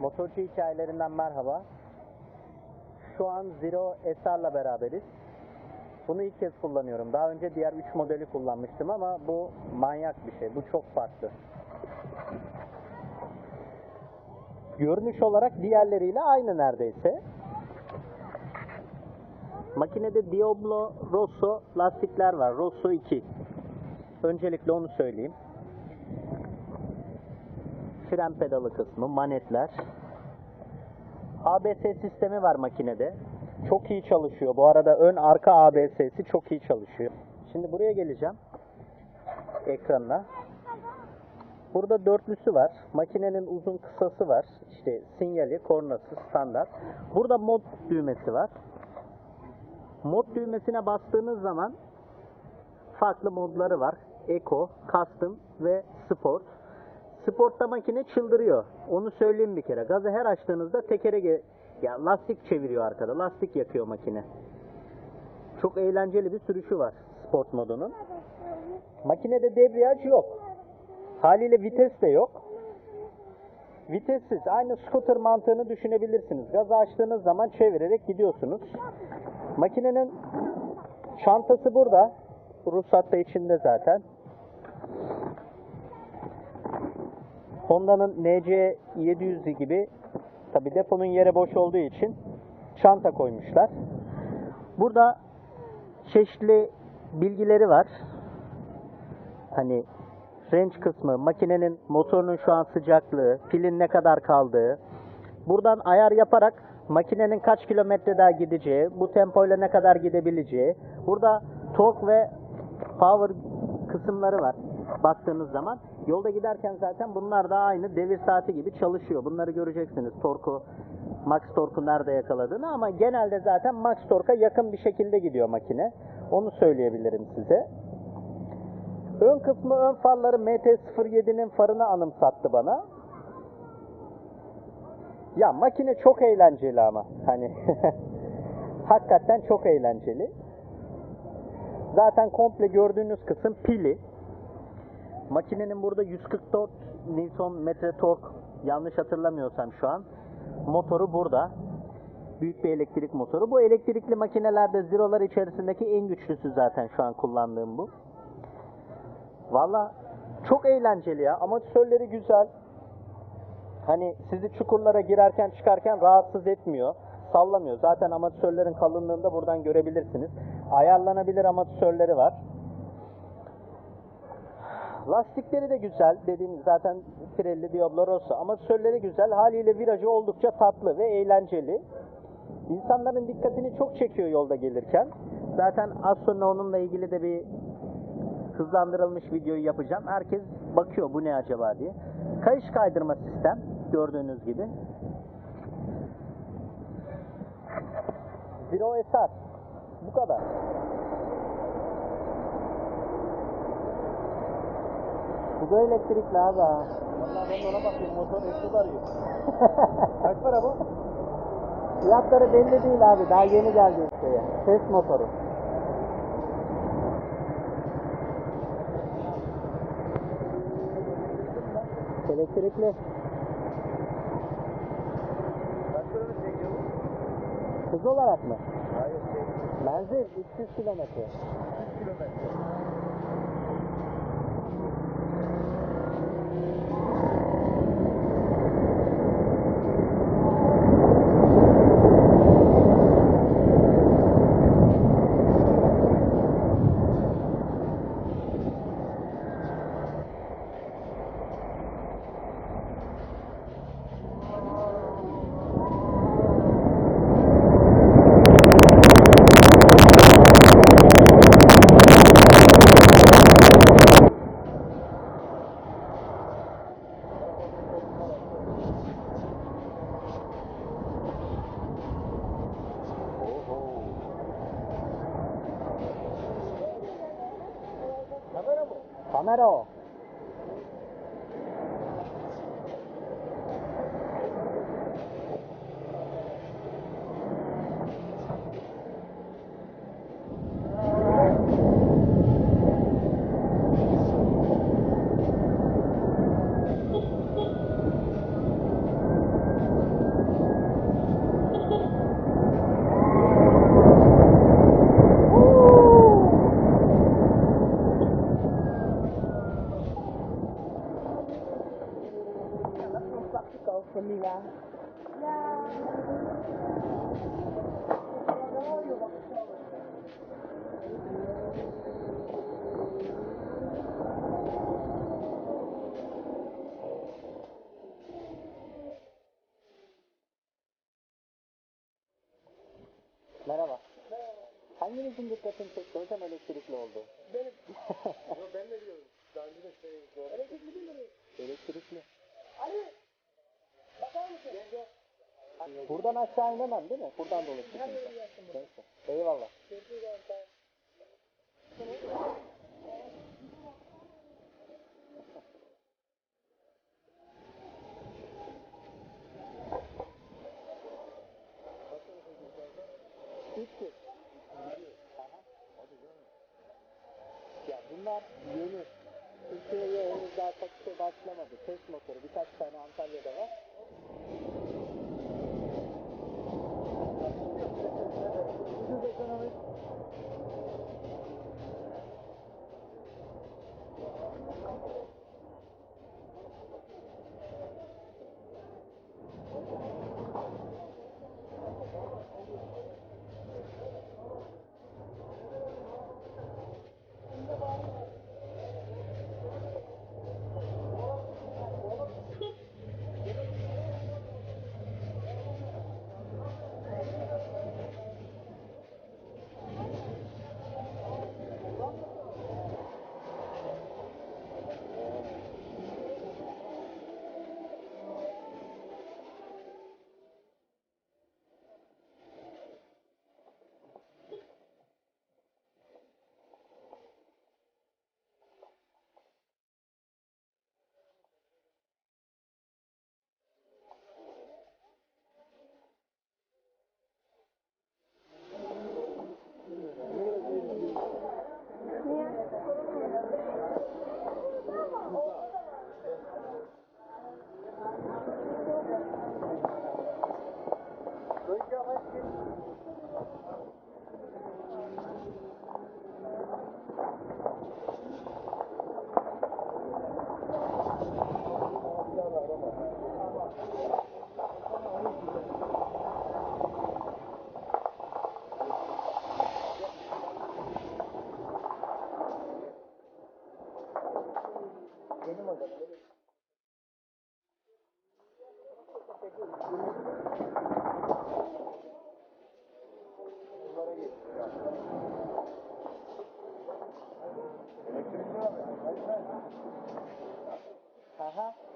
Motorcu hikayelerinden merhaba. Şu an Zero SR'la beraberiz. Bunu ilk kez kullanıyorum. Daha önce diğer 3 modeli kullanmıştım ama bu manyak bir şey. Bu çok farklı. Görünüş olarak diğerleriyle aynı neredeyse. Makinede Diablo Rosso lastikler var. Rosso 2. Öncelikle onu söyleyeyim. Fren pedalı kısmı, manetler. ABS sistemi var makinede. Çok iyi çalışıyor. Bu arada ön arka ABS'si çok iyi çalışıyor. Şimdi buraya geleceğim. Ekranına. Burada dörtlüsü var. Makinenin uzun kısası var. İşte sinyali, kornası, standart. Burada mod düğmesi var. Mod düğmesine bastığınız zaman farklı modları var. Eco, Custom ve Sport. Sportta makine çıldırıyor. Onu söyleyeyim bir kere. Gazı her açtığınızda tekere ya lastik çeviriyor arkada. Lastik yakıyor makine. Çok eğlenceli bir sürüşü var sport modunun. Makinede debriyaj yok. Haliyle vites de yok. Vitessiz. Aynı scooter mantığını düşünebilirsiniz. Gazı açtığınız zaman çevirerek gidiyorsunuz. Makinenin çantası burada. Ruhsat da içinde zaten. Honda'nın NC 700 gibi tabi deponun yeri boş olduğu için çanta koymuşlar. Burada çeşitli bilgileri var. Hani range kısmı, makinenin motorunun şu an sıcaklığı, pilin ne kadar kaldığı. Buradan ayar yaparak makinenin kaç kilometre daha gideceği, bu tempoyla ne kadar gidebileceği. Burada torque ve power kısımları var baktığınız zaman. Yolda giderken zaten bunlar da aynı devir saati gibi çalışıyor. Bunları göreceksiniz. Torku, max torku nerede yakaladığını ama genelde zaten max torka yakın bir şekilde gidiyor makine. Onu söyleyebilirim size. Ön kısmı ön farları MT-07'nin farını anımsattı bana. Ya makine çok eğlenceli ama. Hani hakikaten çok eğlenceli. Zaten komple gördüğünüz kısım pili. Makinenin burada 144 Nm tork yanlış hatırlamıyorsam şu an. Motoru burada. Büyük bir elektrik motoru. Bu elektrikli makinelerde Zero'lar içerisindeki en güçlüsü zaten şu an kullandığım bu. Valla çok eğlenceli ya. Amatörleri güzel. Hani sizi çukurlara girerken çıkarken rahatsız etmiyor. Sallamıyor. Zaten amatörlerin kalınlığını da buradan görebilirsiniz. Ayarlanabilir amatörleri var. Lastikleri de güzel. Dediğim zaten Pirelli Diablo Rosso. Amatörleri güzel. Haliyle virajı oldukça tatlı ve eğlenceli. İnsanların dikkatini çok çekiyor yolda gelirken. Zaten az sonra onunla ilgili de bir hızlandırılmış videoyu yapacağım. Herkes bakıyor bu ne acaba diye. Kayış kaydırma sistem gördüğünüz gibi. Zero SR. Bu kadar. Bu da elektrikli abi ha. Vallahi ben de ona bakıyorum motor eksik arıyor. Kaç para bu? Fiyatları belli değil abi. Daha yeni geldi şeye. Ses motoru. Elektrikli. Hız olarak mı? Hayır. Menzil 300 kilometre. 3 kilometre. Mı? Benim. Yo, ben de diyorum. Daha önce de şey gördüm. Elektrikli değil mi? Elektrikli. Ali! Bakar mısın? Buradan aşağı inemem değil mi? Buradan dolaşırsın. Neyse. Eyvallah. 哈。